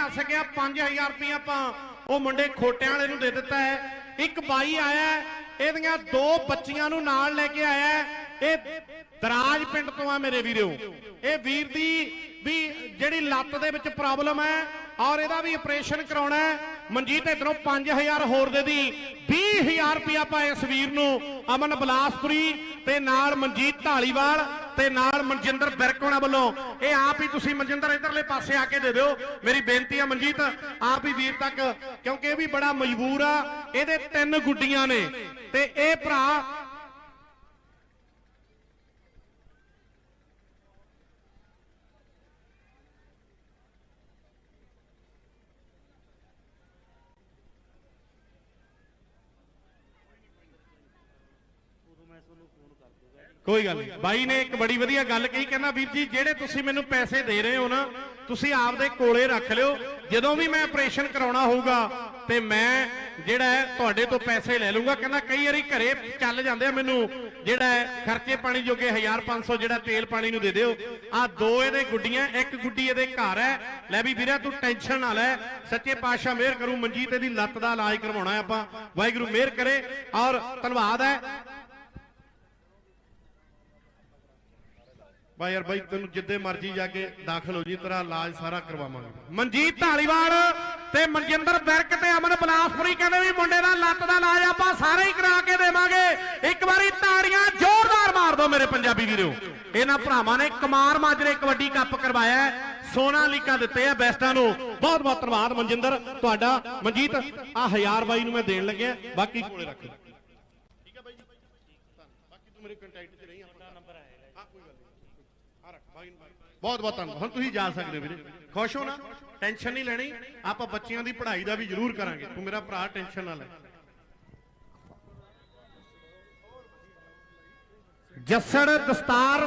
ਆ ਸਕਿਆ 5000 ਰੁਪਏ ਆਪਾਂ। ਉਹ ਮੁੰਡੇ ਖੋਟਿਆਂ ਵਾਲੇ ਨੂੰ ਦੇ ਦਿੱਤਾ ਹੈ। ਇੱਕ ਬਾਈ ਆਇਆ ਇਹਦੀਆਂ ਦੋ ਬੱਚੀਆਂ ਨੂੰ ਨਾਲ ਲੈ ਕੇ ਆਇਆ ਇਹ ਦਰਾਜ ਪਿੰਡ ਤੋਂ ਆ ਮੇਰੇ ਵੀਰੋ। ਇਹ ਵੀਰ ਦੀ ਵੀ ਜਿਹੜੀ ਲੱਤ ਦੇ ਵਿੱਚ ਪ੍ਰੋਬਲਮ ਹੈ ਔਰ ਇਹਦਾ ਵੀ ਆਪਰੇਸ਼ਨ ਕਰਾਉਣਾ ਹੈ। ਮਨਜੀਤ ਇਧਰੋਂ 5000 ਹੋਰ ਦੇ ਦੀ। 20000 ਰੁਪਇਆ ਆਪਾਂ ਇਸ ਵੀਰ ਨੂੰ, ਅਮਨ ਬਲਾਸਪੁਰੀ ਤੇ ਨਾਲ ਮਨਜੀਤ ਢਾਲੀਵਾਲ। ਤੇ ਨਾਲ ਮਨਜਿੰਦਰ ਬਿਰਕੋਣਾ ਵੱਲੋਂ। ਇਹ ਆਪ ਹੀ ਤੁਸੀਂ ਮਨਜਿੰਦਰ ਇਧਰਲੇ ਪਾਸੇ ਆ ਕੇ ਦੇ ਦਿਓ। ਮੇਰੀ ਬੇਨਤੀ ਆ ਮਨਜੀਤ, ਆਪ ਹੀ ਵੀਰ ਤੱਕ, ਕਿਉਂਕਿ ਇਹ ਵੀ ਬੜਾ ਮਜਬੂਰ ਆ। ਇਹਦੇ ਤਿੰਨ ਗੁੱਡੀਆਂ ਨੇ। ਤੇ ਇਹ ਭਰਾ ਕੋਈ ਗੱਲ ਨਹੀਂ। ਬਾਈ ਨੇ ਇੱਕ ਬੜੀ ਵਧੀਆ ਗੱਲ ਕਹੀ, ਕਹਿੰਦਾ ਵੀਰ ਜੀ, ਜਿਹੜੇ ਤੁਸੀਂ ਮੈਨੂੰ ਪੈਸੇ ਦੇ ਰਹੇ ਹੋ ਨਾ, ਤੁਸੀਂ ਆਪਦੇ ਕੋਲੇ ਰੱਖ ਲਿਓ। ਜਦੋਂ ਵੀ ਮੈਂ ਆਪਰੇਸ਼ਨ ਕਰਾਉਣਾ ਹੋਊਗਾ ਤੇ ਮੈਂ ਜਿਹੜਾ ਤੁਹਾਡੇ ਤੋਂ ਪੈਸੇ ਲੈ ਲੂੰਗਾ ਕਹਿੰਦਾ ਕਈ ਵਾਰੀ ਘਰੇ ਚੱਲ ਜਾਂਦੇ ਆ ਮੈਨੂੰ, ਜਿਹੜਾ ਖਰਚੇ ਪਾਣੀ ਜੋਗੇ 1500 ਜਿਹੜਾ ਤੇਲ ਪਾਣੀ ਨੂੰ ਦੇ ਦਿਓ। ਆ ਦੋ ਇਹਦੇ ਗੁੱਡੀਆਂ, ਇੱਕ ਗੁੱਡੀ ਇਹਦੇ ਘਰ ਹੈ। ਲੈ ਵੀ ਵੀਰੇ, ਤੂੰ ਟੈਨਸ਼ਨ ਨਾ ਲੈ। ਸੱਚੇ ਪਾਤਸ਼ਾਹ ਮਿਹਰ ਕਰੂ, ਮਨਜੀਤ ਇਹਦੀ ਲੱਤ ਦਾ ਇਲਾਜ ਕਰਵਾਉਣਾ ਆਪਾਂ। ਵਾਹਿਗੁਰੂ ਮਿਹਰ ਕਰੇ ਔਰ ਧੰਨਵਾਦ ਹੈ। ਬਾਈ ਯਾਰ ਬਾਈ ਤੈਨੂੰ ਜਿੱਦੇ ਮਰਜ਼ੀ ਜਾ ਕੇ ਦਾਖਲ ਹੋ ਜੀ ਤੇਰਾ ਇਲਾਜ ਸਾਰਾ ਕਰਵਾਵਾਂਗੇ। ਮਨਜੀਤ ਢਾਲੀਵਾਲ ਤੇ ਮਨਜਿੰਦਰ ਬਿਰਕ ਤੇ ਅਮਨ ਬਲਾਸਪੁਰੀ ਕਹਿੰਦੇ ਵੀ ਮੁੰਡੇ ਦਾ ਲੱਤ ਦਾ ਇਲਾਜ ਆਪਾਂ ਸਾਰੇ ਹੀ ਕਰਾ ਕੇ ਦੇਵਾਂਗੇ। ਇੱਕ ਵਾਰੀ ਤਾੜੀਆਂ ਜ਼ੋਰਦਾਰ ਮਾਰ ਦਿਓ ਮੇਰੇ ਪੰਜਾਬੀ ਵੀਰੋ। ਇਹਨਾਂ ਭਰਾਵਾਂ ਨੇ ਕਮਾਰ ਮਾਜਰੇ ਕਬੱਡੀ ਕੱਪ ਕਰਵਾਇਆ। ਸੋਨਾ ਲੀਕਾ ਦਿੱਤੇ ਆ ਬੈਸਟਾਂ ਨੂੰ। ਬਹੁਤ ਬਹੁਤ ਧੰਨਵਾਦ ਮਨਜਿੰਦਰ ਤੁਹਾਡਾ। ਮਨਜੀਤ ਆ ਹਜ਼ਾਰ ਬਾਈ ਨੂੰ ਮੈਂ ਦੇਣ ਲੱਗਿਆ ਬਾਕੀ ਕੋਲੇ ਰੱਖ। ਲਓ ਠੀਕ ਹੈ ਬਾਈ ਜੀ ਬਾਕੀ ਤੂੰ ਮੇਰੇ ਕੰਟੈਕਟ 'ਚ ਰਹੀ ਆਪਣਾ ਨੰਬਰ ਆਏਗਾ ਹਾਂ। ਕੋਈ ਗੱਲ ਨਹੀਂ। ਆ। ਬਹੁਤ ਬਹੁਤ ਧੰਨਵਾਦ। ਹੁਣ ਤੁਸੀਂ ਜਾ ਸਕਦੇ ਹੋ ਵੀਰੇ। ਖੁਸ਼ ਹੋ ਨਾ? ਟੈਨਸ਼ਨ ਨਹੀਂ ਲੈਣੀ। ਆਪਾਂ ਬੱਚਿਆਂ ਦੀ ਪੜ੍ਹਾਈ ਦਾ ਵੀ ਜ਼ਰੂਰ ਕਰਾਂਗੇ। ਤੂੰ ਮੇਰਾ ਭਰਾ ਟੈਨਸ਼ਨ ਨਾ ਲੈ। ਜੱਸੜ ਦਸਤਾਰ